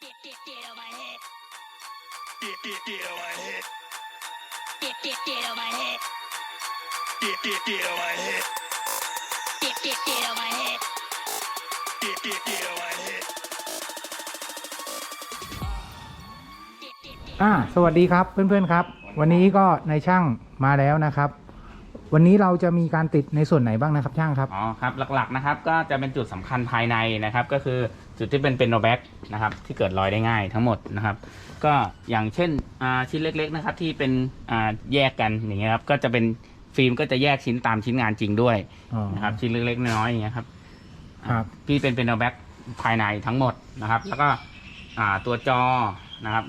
Get get get on my head. Get, get, get on my head. Get get get on my head. Get, get, get on my head. Get get get on my head. Get, get, get on my head. Get get get. อ่า สวัสดีครับเพื่อนๆครับ วันนี้ก็นายช่างมาแล้วนะครับ วันนี้เราจะมีการติดในส่วนไหนบ้างนะครับช่างครับ อ๋อครับหลักๆนะครับก็จะเป็นจุดสำคัญภายในนะครับ ก็คือจุดที่เป็นเป็นโนแบ็กนะครับที่เกิดรอยได้ง่ายทั้งหมดนะครับ ก็อย่างเช่นอ่าชิ้นเล็กๆนะครับที่เป็นอ่าแยกกันอย่างเงี้ยครับก็จะเป็นฟิล์มก็จะแยกชิ้นตามชิ้นงานจริงด้วยอ๋อนะครับชิ้นเล็กๆน้อยๆอย่างเงี้ยครับครับอ่าที่เป็นเป็นโนแบ็กภายในทั้งหมดนะครับ แล้วก็อ่าตัวจอนะครับ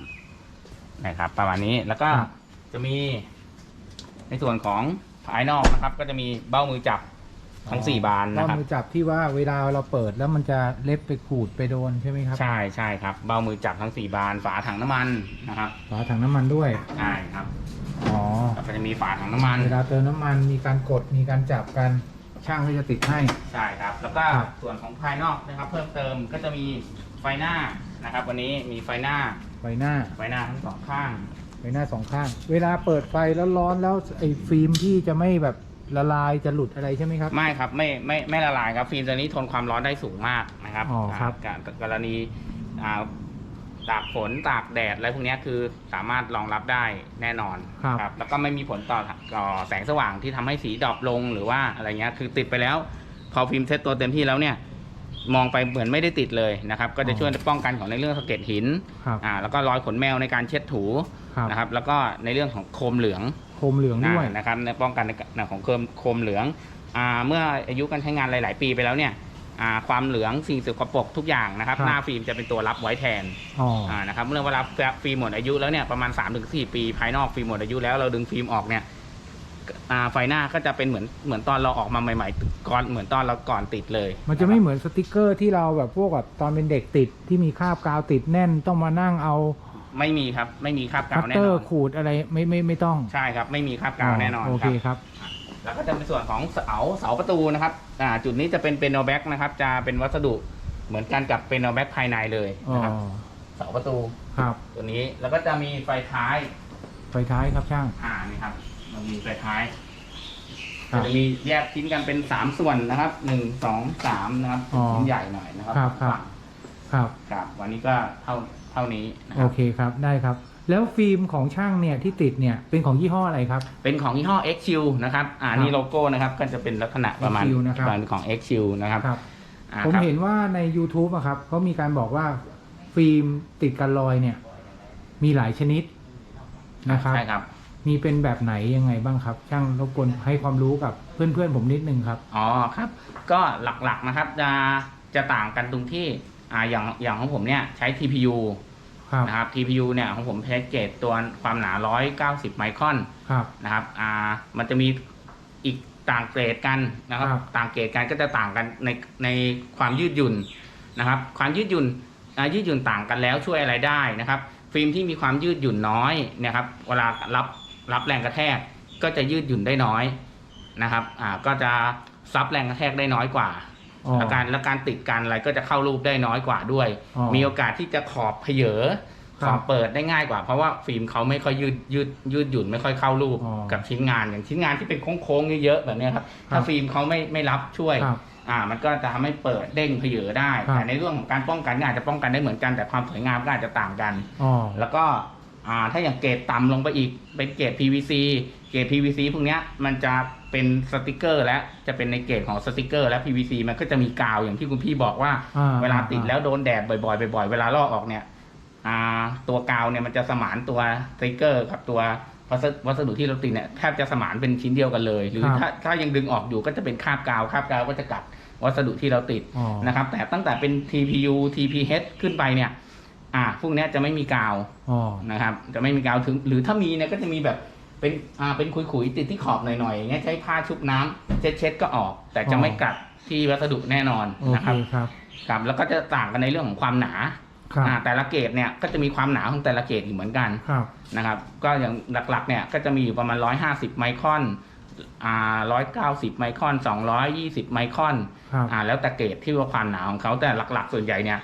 นะครับ ประมาณนี้แล้วก็ครับจะมีในส่วนของ ภายนอกนะครับ ก็จะมีเบ้ามือจับทั้งสี่บานก็นะครับ มือจับที่ว่าเวลาเราเปิดแล้วมันจะเล็บไปขูดไปโดนใช่ไหมครับ ใช่ใช่ครับ เบ้ามือจับทั้งสี่บาน ฝาถังน้ำมันนะครับ ฝาถังน้ำมันด้วย ใช่ครับ อ๋อ แล้วก็จะมีฝาถังน้ำมัน เวลาเติมน้ำมันมีการกดมีการจับกันช่างก็จะติดให้ ใช่ครับ แล้วก็ครับ ส่วนของภายนอกนะครับ เพิ่มเติมก็จะมีไฟหน้านะครับ วันนี้มีไฟหน้า ไฟหน้า ไฟหน้าทั้งสองข้าง ไฟหน้าสองข้าง เวลาเปิดไฟแล้วร้อนแล้วไอ้ฟิล์มที่จะไม่แบบละลายจะหลุดอะไรใช่ไหมครับ ไม่ครับไม่ไม่ไม่ละลายครับฟิล์มตัวนี้ทนความร้อนได้สูงมากนะครับอ๋อครับาการกรณีอ่าตากฝนตากแดดอะไรพวกเนี้ยคือสามารถรองรับได้แน่นอนครับ แล้วก็ไม่มีผลต่อต่อแสงสว่างที่ทำให้สีดรอปลงหรือว่าอะไรเงี้ยคือติดไปแล้ว พอฟิล์มเซตตัวเต็มที่แล้วเนี่ย มองไปเหมือนไม่ได้ติดเลยนะครับ ก็จะช่วยป้องกันของในเรื่องสะเก็ดหินครับอ่าแล้วก็รอยขนแมวในการเช็ดถูครับนะครับ แล้วก็ในเรื่องของโคมเหลืองโคมเหลืองด้วยอ่านะครับในป้องกันในในของโคมโคมเหลืองอ่าเมื่ออายุการใช้งานหลาย ๆ ปีไปแล้วเนี่ยอ่าความเหลืองสิ่งสกปรกทุกอย่างนะครับ ครับ หน้าฟิล์มจะเป็นตัวรับไว้แทนอ๋ออ่านะครับเมื่อเวลาฟิล์มหมดอายุแล้วเนี่ยประมาณ 3-4 ปีภายนอกฟิล์มหมดอายุแล้วเราดึงฟิล์มออกเนี่ย อ่าไฟหน้าก็จะเป็นเหมือนเหมือนตอนเราออกมาใหม่ๆก่อนเหมือนตอนเราก่อนติดเลยมันจะไม่เหมือนสติกเกอร์ที่เราแบบพวกแบบตอนเป็นเด็กติดที่มีคราบกาวติดแน่นต้องมานั่งเอาไม่มีครับ ไม่มีคราบคักาตวแน่เตอนอร์นขูดอะไรไม่ไม่ไม่ต้องใช่ครับ ไม่มีคราบกาวแน่นอนโอคเครับ ครับ แล้วก็จะเป็นส่วนของเสาเสาประตูนะครับอ่าจุดนี้จะเป็นเป็นโนแบ็กนะครับ จะเป็นวัสดุเหมือนกันกับเป็นโนแบ็กภายในเลยอ๋อนะครับเสาประตูครับ ตัวนี้แล้วก็จะมีไฟท้ายไฟท้ายครับช่างอ่านี่ครับ มันมีไฟท้ายครับจะมีแยกชิ้นกันเป็นสามส่วนนะครับหนึ่งสองสามนะครับอ๋อชิ้นใหญ่หน่อยนะครับครับครับฝั่งครับ ครับ วันนี้ก็เท่าเท่านี้นะคโอรับ เคครับ ได้ครับ แล้วฟิล์มของช่างเนี่ยที่ติดเนี่ยเป็นของยี่ห้ออะไรครับ เป็นของยี่ห้อ x q นะครับ อ่าครับนี่โลโก้นะครับ ก็จะเป็นลักษณะประมาณ XQ นะครับ ประมาณของ x q นะครับครับ อ่าผมครับ เห็นว่าใน YouTube อะครับเขามีการบอกว่าฟิล์มติดกันรอยเนี่ย มีหลายชนิดนะครับ ใช่ครับ มีเป็นแบบไหนยังไงบ้างครับ ช่างรบกวนให้ความรู้กับเพื่อนๆผมนิดนึงครับ อ๋อครับ ก็หลักๆนะครับจะจะต่างกันตรงที่อ่าอย่างอย่างของผมเนี่ยใช้ TPU ครับนะครับ TPU เนี่ยของผมใช้เกรดตัวความหนา 190 ไมครอนครับ นะครับอ่ามันจะมีอีกต่างเกรดกันนะครับ ครับ ต่างเกรดกันก็จะต่างกันในในความยืดหยุ่นนะครับ ความยืดหยุ่นอ่ายืดหยุ่นต่างกันแล้วช่วยอะไรได้นะครับ ฟิล์มที่มีความยืดหยุ่นน้อยนะครับ เวลารับ รับแรงกระแทกก็จะยืดหยุ่นได้น้อยนะครับ อ่าก็จะซับแรงกระแทกได้น้อยกว่าอ๋อแล้วการแล้วการติดกันอะไรก็จะเข้ารูปได้น้อยกว่าด้วยอ๋อมีโอกาสที่จะขอบเพเยอคขรับอบเปิดได้ง่ายกว่า เพราะว่าฟิล์มเขาไม่ค่อยยืดยืดยืดหยุ่นไม่ค่อยเข้ารูปอ๋อกับชิ้นงานอย่างชิ้นงานที่เป็นโค้งๆเยอะๆแบบเนี้ยครับครับถ้าฟิล์มเขาไม่ไม่รับช่วยครับอ่ามันก็จะทำให้เปิดเด้งเพเยอได้ครับแต่ในเรื่องของการป้องกันก็อาจจะป้องกันได้เหมือนกันแต่ความสวยงามก็อาจจะต่างกันอ๋อแล้วก็ อ่าถ้าอย่างเกรดต่ำลงไปอีกเป็นเกรด PVC เกรด PVC พวกเนี้ยมันจะเป็นสติกเกอร์และจะเป็นในเกรดของสติกเกอร์ และ PVC มันก็จะมีกาวอย่างที่คุณพี่บอกว่าอ่าเวลาติดแล้วโดนแดดบ่อยๆบ่อยๆเวลาลอกออกเนี่ยอ่าตัวกาวเนี่ยมันจะสมานตัวสติกเกอร์กับตัววัสดุวัสดุที่เราติดเนี่ยแทบจะสมานเป็นชิ้นเดียวกันเลย หรือครับถ้าถ้ายังดึงออกอยู่ก็จะเป็นคราบกาวคราบกาวก็จะกัดวัสดุที่เราติดอ๋อนะครับแต่ตั้งแต่เป็น TPU TPH ขึ้นไปเนี่ย อ่าพวกเนี้ยจะไม่มีกาวอ๋อนะครับ จะไม่มีกาวถึง หรือถ้ามีเนี่ยก็จะมีแบบเป็นอ่าเป็นขุยๆติดที่ขอบหน่อยๆอย่างเงี้ยใช้ผ้าชุบน้ำเช็ดๆก็ออก แต่จะไม่กัดที่วัสดุแน่นอนโอนะเคครับครับครับแล้วก็จะต่างกันในเรื่องของความหนาครับอ่าแต่ละเกรดเนี่ยก็จะมีความหนาของแต่ละเกรดอยู่เหมือนกันครับนะครับ ก็อย่างหลักๆเนี่ยก็จะมีอยู่ประมาณ 150 ไมครอนอ่า190ไมครอน220ไมครอนครับอ่า แล้วแต่เกรดที่ว่าความหนาของเขาแต่หลักๆ ส่วนใหญ่เนี่ย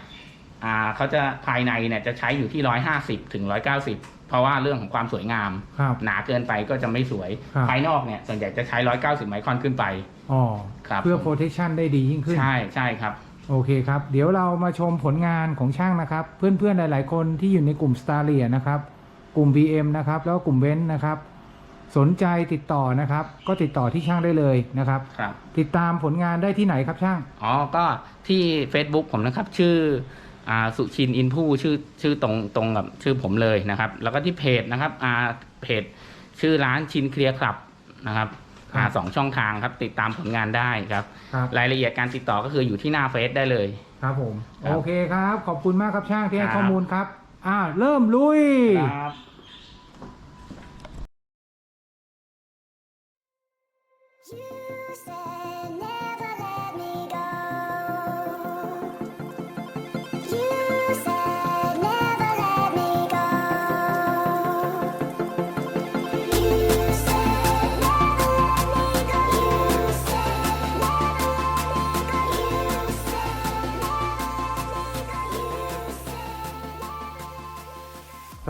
อ่าเขาจะภายในเนี่ยจะใช้อยู่ที่ร้อยห้าสิบถึงร้อยเก้าสิบเพราะว่าเรื่องของความสวยงาม ครับ หนาเกินไปก็จะไม่สวย ครับ ภายนอกเนี่ยส่วนใหญ่จะใช้ร้อยเก้าสิบไมครอนขึ้นไป อ๋อครับ เพื่อ protection ได้ดียิ่งขึ้น ใช่ใช่ครับ โอเคครับ เดี๋ยวเรามาชมผลงานของช่างนะครับ เพื่อนๆ หลาย ๆ คนที่อยู่ในกลุ่ม s t a r l i a นะครับ กลุ่ม BM นะครับ แล้วก็กลุ่มเบนซ์นะครับ สนใจติดต่อนะครับ ก็ติดต่อที่ช่างได้เลยนะครับ ครับ ติดตามผลงานได้ที่ไหนครับช่าง อ๋อ ก็ที่ Facebook ผมนะครับ ชื่ออ่า สุชินอินผู้ชื่อชื่อตรงตรงกับชื่อผมเลยนะครับ แล้วก็ที่เพจนะครับอ่าเพจชื่อร้านชินเคลียร์คลับนะครับอ่าครับสองช่องทางครับ ติดตามผลงานได้ครับครับ รายละเอียดการติดต่อก็คืออยู่ที่หน้าเฟซได้เลย ครับผมครับโอเคครับ ขอบคุณมากครับช่างที่ให้ครับข้อมูลครับ อ่าเริ่มลุยครับ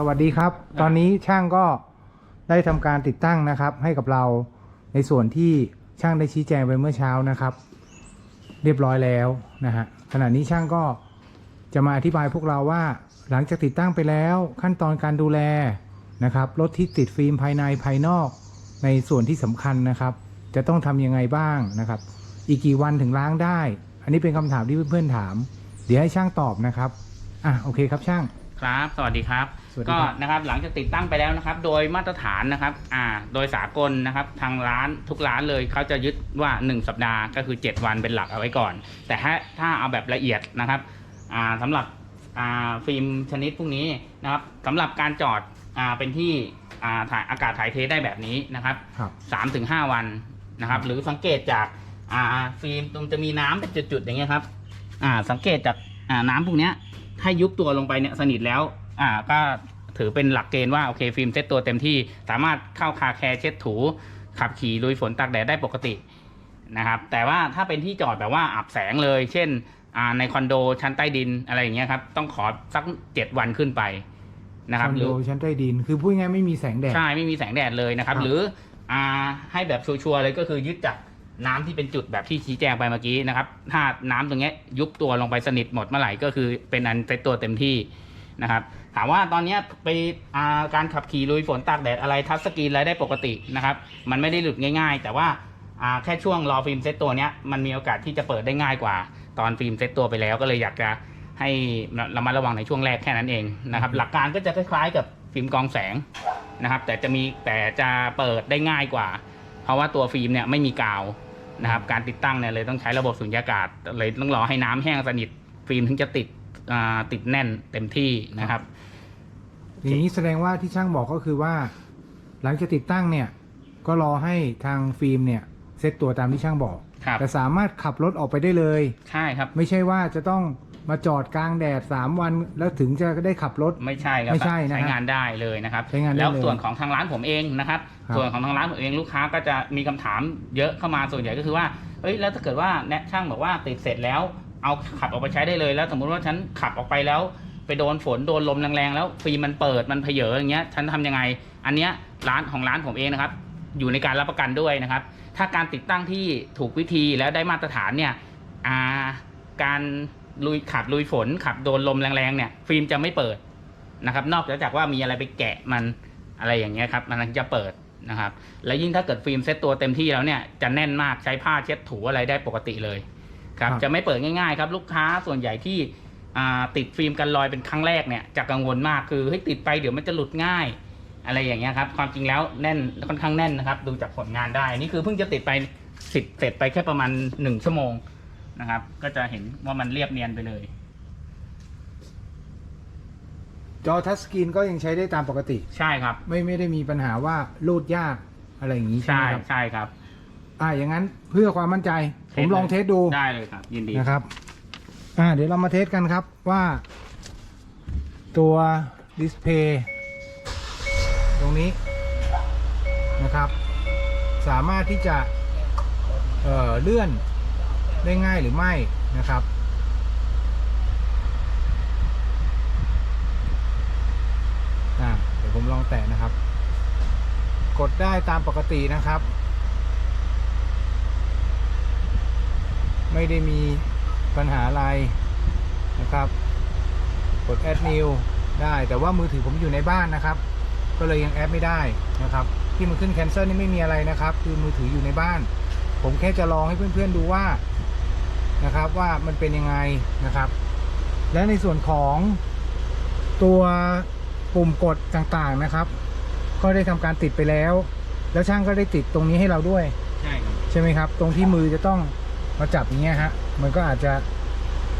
วัสดีครับ ตอนนี้ช่างก็ได้ทำการติดตั้งนะครับ ให้กับเราในส่วนที่ช่างได้ชี้แจงไปเมื่อเช้านะครับ เรียบร้อยแล้วนะฮะขณะนี้ช่างก็จะมาอธิบายพวกเราว่า หลังจากติดตั้งไปแล้วขั้นตอนการดูแลนะครับรถที่ติดฟิล์มภายในภายนอก ในส่วนที่สำคัญนะครับ จะต้องทำยังไงบ้างนะครับ อีกกี่วันถึงล้างได้ อันนี้เป็นคำถามที่เพื่อนๆถาม เดี๋ยวให้ช่างตอบนะครับอะโอเคครับช่าง ครับ สวัสดีครับ สวัสดีก็ครับนะครับหลังจากติดตั้งไปแล้วนะครับ โดยมาตรฐานนะครับ อ่า โดยสากลนะครับ ทางร้านทุกร้านเลยเขาจะยึดว่า 1 สัปดาห์ก็คือ 7 วันเป็นหลักเอาไว้ก่อน แต่ถ้าถ้าเอาแบบละเอียดนะครับ อ่าสำหรับ อ่าฟิล์มชนิดพวกนี้นะครับสำหรับการจอด อ่าเป็นที่ อ่าถ่ายอากาศถ่ายเทได้แบบนี้นะครับ ครับ สามถึงห้าวันนะครับ หรือสังเกตจากอ่าฟิล์มตรงจะมีน้ำเป็นจุดๆอย่างเงี้ยครับ อ่า สังเกตจากอ่าน้ำพวกเนี้ย ถ้ายุบตัวลงไปเนี่ยสนิทแล้ว อ่าก็ถือเป็นหลักเกณฑ์ว่าโอเคฟิล์มเซ็ตตัวเต็มที่ สามารถเข้าคาแคร์เช็ดถู ขับขี่ลุยฝนตากแดดได้ปกตินะครับ แต่ว่าถ้าเป็นที่จอดแบบว่าอับแสงเลย เช่นอ่าในคอนโดชั้นใต้ดินอะไรอย่างเงี้ยครับ ต้องขอสักเจ็ดวันขึ้นไปนะคครับอนหโดรือชั้นใต้ดินคือพูดง่ายๆไม่มีแสงแดดใช่ไม่มีแสงแดดเลยนะครับครับหรืออ่าให้แบบชัวร์ๆเลยก็คือยึดจาก น้ำที่เป็นจุดแบบที่ชี้แจงไปเมื่อกี้นะครับ ถ้าน้ำตรงนี้ยุบตัวลงไปสนิทหมดเมื่อไหร่ก็คือเป็นอันเซตตัวเต็มที่นะครับ ถามว่าตอนนี้ไปาการขับขี่ลุยฝนตากแดดอะไรทัชสกรีนอะไรได้ปกตินะครับ มันไม่ได้หลุดง่าย ๆ แต่ว่าาแค่ช่วงรอฟิล์มเซตตัวเนี้ยมันมีโอกาสที่จะเปิดได้ง่ายกว่า ตอนฟิล์มเซตตัวไปแล้วก็เลยอยากจะให้ระมัดระวังในช่วงแรกแค่นั้นเองนะครับ หลักการก็จะคล้ายๆกับฟิล์มกองแสงนะครับ แต่จะมีแต่จะเปิดได้ง่ายกว่า เพราะว่าตัวฟิล์มเนี่ยไม่มีกาว นะครับ การติดตั้งเนี่ยเลยต้องใช้ระบบสุญญากาศเลยต้องรอให้น้ำแห้งสนิทฟิล์มถึงจะติดอ่าติดแน่นเต็มที่นะครับอย่างนี้แสดงว่าที่ช่างบอกก็คือว่า หลังจากติดตั้งเนี่ย ก็รอให้ทางฟิล์มเนี่ยเซตตัวตามที่ช่างบอกครับแต่สามารถขับรถออกไปได้เลย ใช่ครับ ไม่ใช่ว่าจะต้อง มาจอดกลางแดด 3 วันแล้วถึงจะได้ขับรถ ไม่ใช่ครับไม่ใช่นะฮะใช้งานได้เลยนะครับใช้งานได้แล้วเลยส่วนของทางร้านผมเองนะครับ ครับส่วนของทางร้านผมเองลูกค้าก็จะมีคำถามเยอะเข้ามาส่วนใหญ่ก็คือว่าเอ้ยแล้วถ้าเกิดว่าแนะช่างบอกว่าติดเสร็จแล้วเอาขับออกไปใช้ได้เลยแล้ว สมมุติว่าฉันขับออกไปแล้ว ไปโดนฝนโดนลมแรงๆแล้วฟิล์มมันเปิดมันเพเยออย่างเงี้ยฉันทำยังไง อันเนี้ยร้านของร้านผมเองนะครับ อยู่ในการรับประกันด้วยนะครับ ถ้าการติดตั้งที่ถูกวิธีแล้วได้มาตรฐานเนี่ยอ่าการ ลุยขับลุยฝนขับโดนลมแรงๆเนี่ย ฟิล์มจะไม่เปิดนะครับ นอกจากว่ามีอะไรไปแกะมันอะไรอย่างเงี้ยครับ มันถึงจะเปิดนะครับ และยิ่งถ้าเกิดฟิล์มเซ็ตตัวเต็มที่แล้วเนี่ยจะแน่นมากใช้ผ้าเช็ดถูอะไรได้ปกติเลยครับครับจะไม่เปิดง่ายๆครับ ลูกค้าส่วนใหญ่ที่อ่าติดฟิล์มกันรอยเป็นครั้งแรกเนี่ยจะกังวลมากคือเฮ้ยติดไปเดี๋ยวมันจะหลุดง่าย อะไรอย่างเงี้ยครับ ความจริงแล้วแน่นค่อนข้างแน่นนะครับ ดูจากผลงานได้นี่คือเพิ่งจะติดไปสิเสร็จไปแค่ประมาณหนึ่งชั่วโมง นะครับ ก็จะเห็นว่ามันเรียบเนียนไปเลย จอทัชสกรีนก็ยังใช้ได้ตามปกติ ใช่ครับ ไม่ไม่ได้มีปัญหาว่ารูดยากอะไรอย่างนี้ใช่ใช่ไหมครับ ใช่ครับ อ่าอย่างนั้นเพื่อความมั่นใจผมลองเทสดูได้เลยครับ ยินดี นะครับ อ่า เดี๋ยวเรามาเทสกันครับว่า ตัวดิสเพย์ตรงนี้นะครับ สามารถที่จะ เอ่อ เลื่อน ได้ง่ายหรือไม่นะครับ เดี๋ยวผมลองแตะนะครับ กดได้ตามปกตินะครับ ไม่ได้มีปัญหาอะไรนะครับ กด add new ได้แต่ว่ามือถือผมอยู่ในบ้านนะครับ ก็เลยยังแอดไม่ได้นะครับ ที่มันขึ้น cancel นี่ไม่มีอะไรนะครับ คือมือถืออยู่ในบ้าน ผมแค่จะลองให้เพื่อนๆดูว่า นะครับว่ามันเป็นยังไงนะครับ และในส่วนของตัวปุ่มกดต่างๆนะครับ ก็ได้ทำการติดไปแล้ว แล้วช่างก็ได้ติดตรงนี้ให้เราด้วย ใช่ครับใช่ไหมครับ ตรงที่มือจะต้องมาจับอย่างเงี้ยฮะมันก็อาจจะ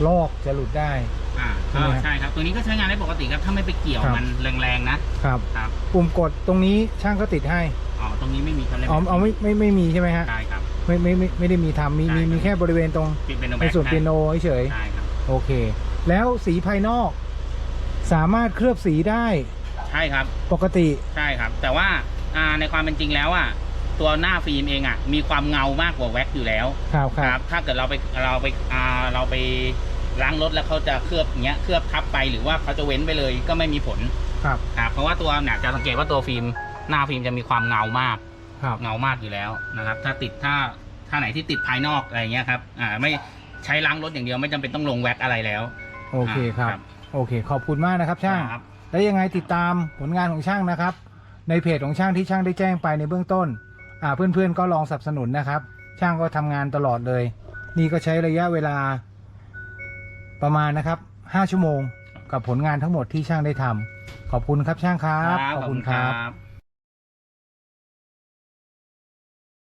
ลอกจะหลุดได้อ่าใช่ไหมก็ฮะใช่ครับ ตัวนี้ก็ใช้งานได้ปกติครับ ถ้าไม่ไปเกี่ยวครับมันแรงๆนะครับครับ ปุ่มกดตรงนี้ช่างก็ติดให้ อ๋อ ตรงนี้ไม่มีครับอ๋อเอาไม่ไม่ไม่มีใช่ไหมฮะ ใช่ครับ ไม่ไม่ไม่ไม่ได้มีทำมีมีใช่ครับ มีแค่บริเวณตรงปิดเป็นโนแบในกส่วนเปียโนเฉยใช่ครับๆโอเค แล้วสีภายนอก สามารถเคลือบสีได้ใช่ครับ ปกติ ใช่ครับ แต่ว่าอ่าในความเป็นจริงแล้วอะตัวหน้าฟิล์มเองอะมีความเงามากกว่าแว็กอยู่แล้วครับครับถ้าเกิดเราไปเราไปอ่าเราไปล้างรถแล้วเขาจะเคลือบอย่างเงี้ยเคลือบทับไปหรือว่าเขาจะเว้นไปเลยก็ไม่มีผลครับ ครับเพราะว่าตัวเนี่ยจะสังเกตว่าตัวฟิล์มหน้าฟิล์มจะมีความเงามากครับ เงามากอยู่แล้วนะครับ ถ้าติดถ้าถ้าไหนที่ติดภายนอกอะไรเงี้ยครับอ่าไม่ใช้ล้างรถอย่างเดียวไม่จำเป็นต้องลงแว็กอะไรแล้ว โอเคครับครับโอเค ขอบคุณมากนะครับช่างครับแล้วยังไงติดตามผลงานของช่างนะครับ ในเพจของช่างที่ช่างได้แจ้งไปในเบื้องต้นอ่าเพื่อนๆก็ลองสนับสนุนนะครับ ช่างก็ทำงานตลอดเลย นี่ก็ใช้ระยะเวลาประมาณนะครับ5ชั่วโมงกับผลงานทั้งหมดที่ช่างได้ทำขอบคุณครับช่างครับครับขอบคุณครับครับ